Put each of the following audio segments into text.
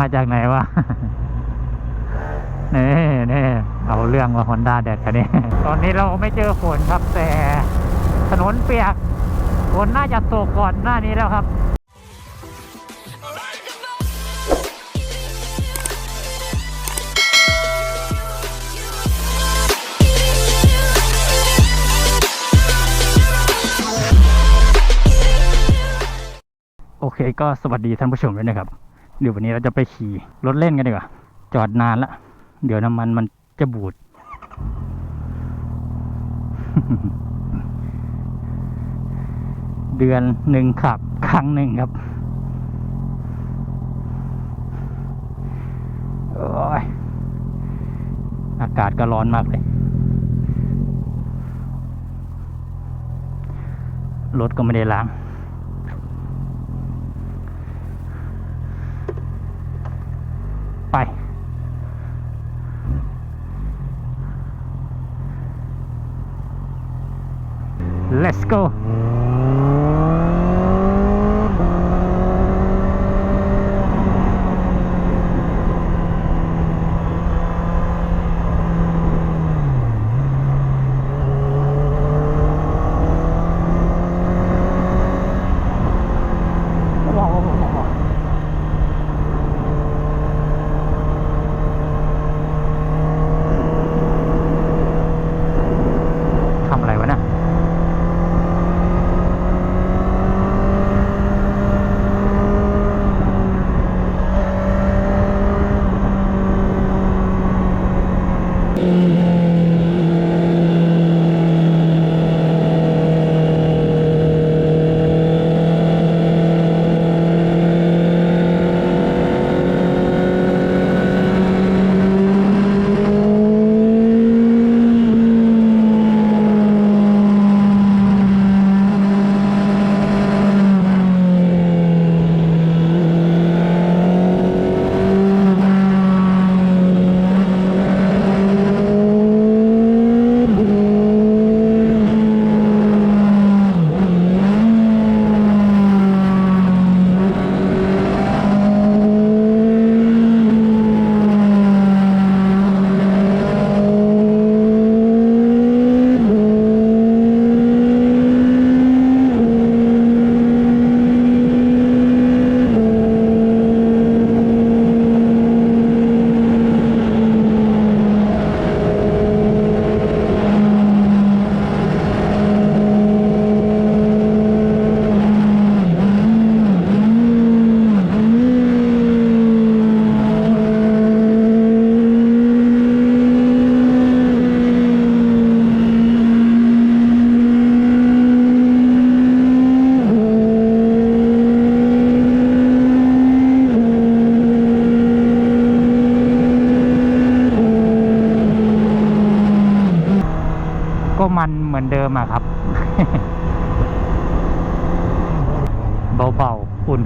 มาจากไหนวะนี่นี่เอาเรื่องว่าฮอนด้าแดดคันนี้ ตอนนี้เราไม่เจอฝนครับแต่ถนนเปียกฝนน่าจะตกก่อนหน้านี้แล้วครับโอเคก็สวัสดีท่านผู้ชมด้วยนะครับ เดี๋ยววันนี้เราจะไปขี่รถเล่นกันดีกว่า จอดนานละ เดี๋ยวน้ำมันมันจะบูด เดือนหนึ่งขับ ครั้งหนึ่งครับ โอ้ย อากาศก็ร้อนมากเลย รถก็ไม่ได้ล้าง go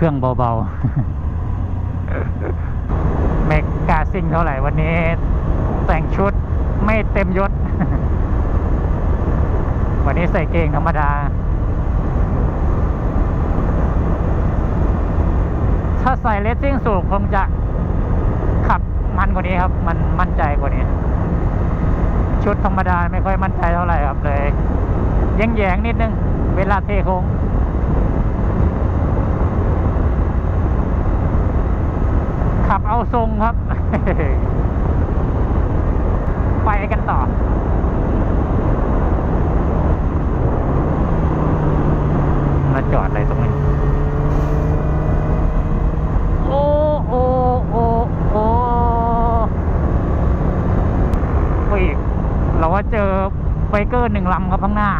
เครื่องเบาๆไม่กล้าซิ่งเท่าไหร่วันนี้ แต่งชุดไม่เต็มยศ วันนี้ใส่เกงธรรมดา ถ้าใส่เลสซิ่งสูงคงจะขับมันกว่านี้ครับ มันมั่นใจกว่านี้ ชุดธรรมดาไม่ค่อยมั่นใจเท่าไหร่ครับเลยแยงๆนิดนึง เวลาเทโค้งขับเอา ทรงครับ ไปกันต่อมาจอดอะไรตรงนี้ โอ้โอ้โอ้โอ้โอ้ยเราว่าเจอไบเกอร์หนึ่งลำครับข้างหน้า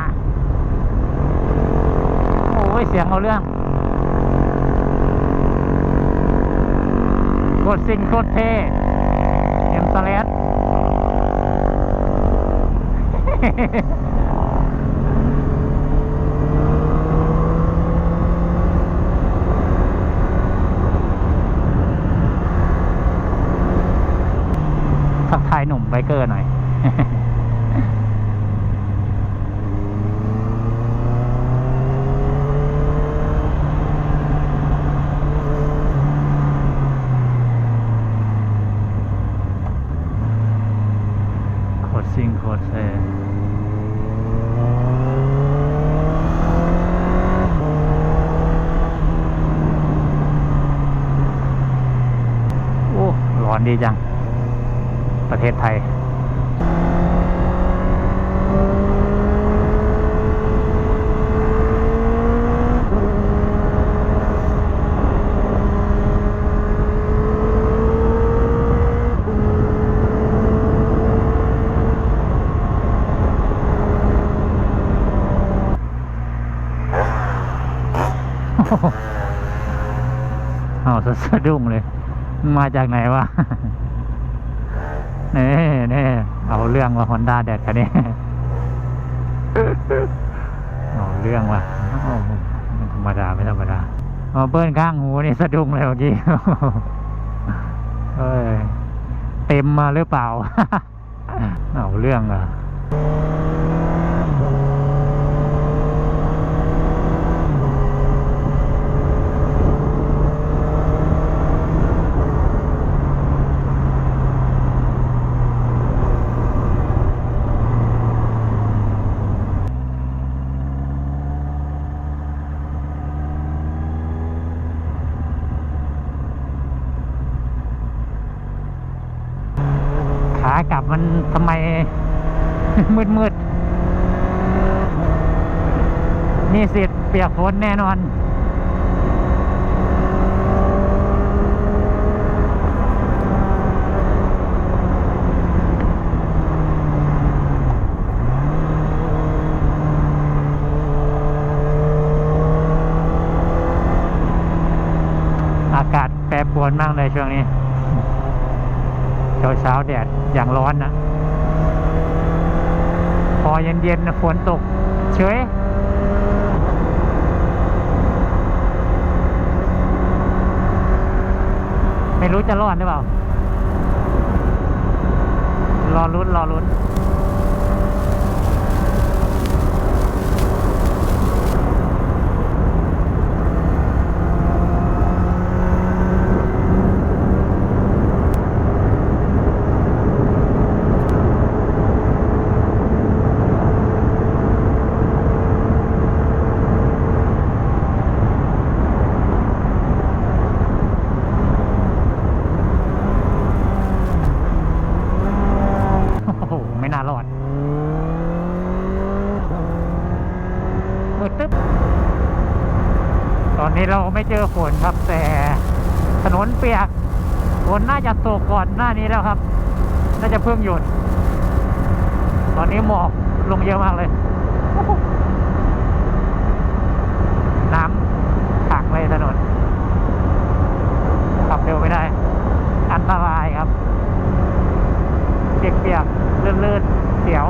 โอ้ยเสียงเอาเรื่องโค ตรซิ่งโคตรเท่เอ็มสเลสทักทายหนุ่มไบเกอร์หน่อย ตรซิ่งโคตแซ่โอ้ร้อนดีจัง ประเทศไทย เอาสะดุ้งเลย มาจากไหนวะเน่เน่เอาเรื่องว่าฮอนด้าแดดคันนี้เอาเรื่องว่ะธรรมดาไม่ธรรมดาเอาเปิ้ลข้างหูนี่สะดุ้งเลยเมื่อกี้เอ้ยเต็มมาหรือเปล่า เอาเรื่องอะ มันทำไม มืดมืดๆมีสิทธิ์เปียกฝนแน่นอน อากาศแปรปรวนมากเลยช่วงนี้ เช้าเช้าๆแดดอย่างร้อนนะพอเย็นเย็นๆฝนตกเฉยไม่รู้จะรอดหรือเปล่ารอรุ้นรอรุ้น โอ้โห ไม่น่ารอดมืด ตึ๊บตอนนี้เราไม่เจอฝนครับ แต่ถนนเปียกฝนน่าจะตกก่อนหน้านี้แล้วครับ น่าจะเพิ่งหยุด ตอนนี้หมอกลงเยอะมากเลย น้ำขังเลยถนน ขับเร็วไม่ได้ อันตรายครับ เปียกๆลื่นๆ เสียว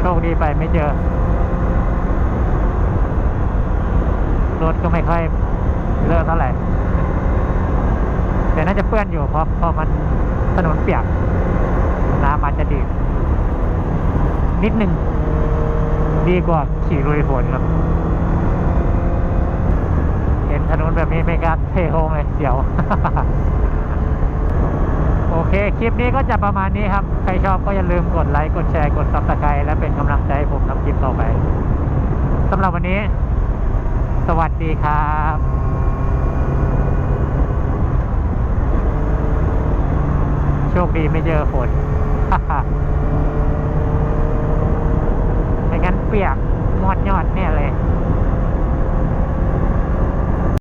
โชคดี ไปไม่เจอ รถก็ไม่ค่อยเลอะเท่าไหร่ แต่น่าจะเปื้อนอยู่เพราะเพราะมันถนนเปียก น้ำอาจจะดีนิดหนึ่ง ดีกว่าขี่ลุยฝนครับเห็นถนนแบบนี้ไม่กล้าเทโค้งเลยเดี๋ยว โอเค คลิปนี้ก็จะประมาณนี้ครับ ใครชอบก็อย่าลืมกดไลค์ กดแชร์ กดซับสไครต์และเป็นกำลังใจให้ผมทำคลิปต่อไปสำหรับวันนี้ สวัสดีครับโชคดีไม่เจอฝนไม่งั้นเปียกมอดยอดเนี่ยเลย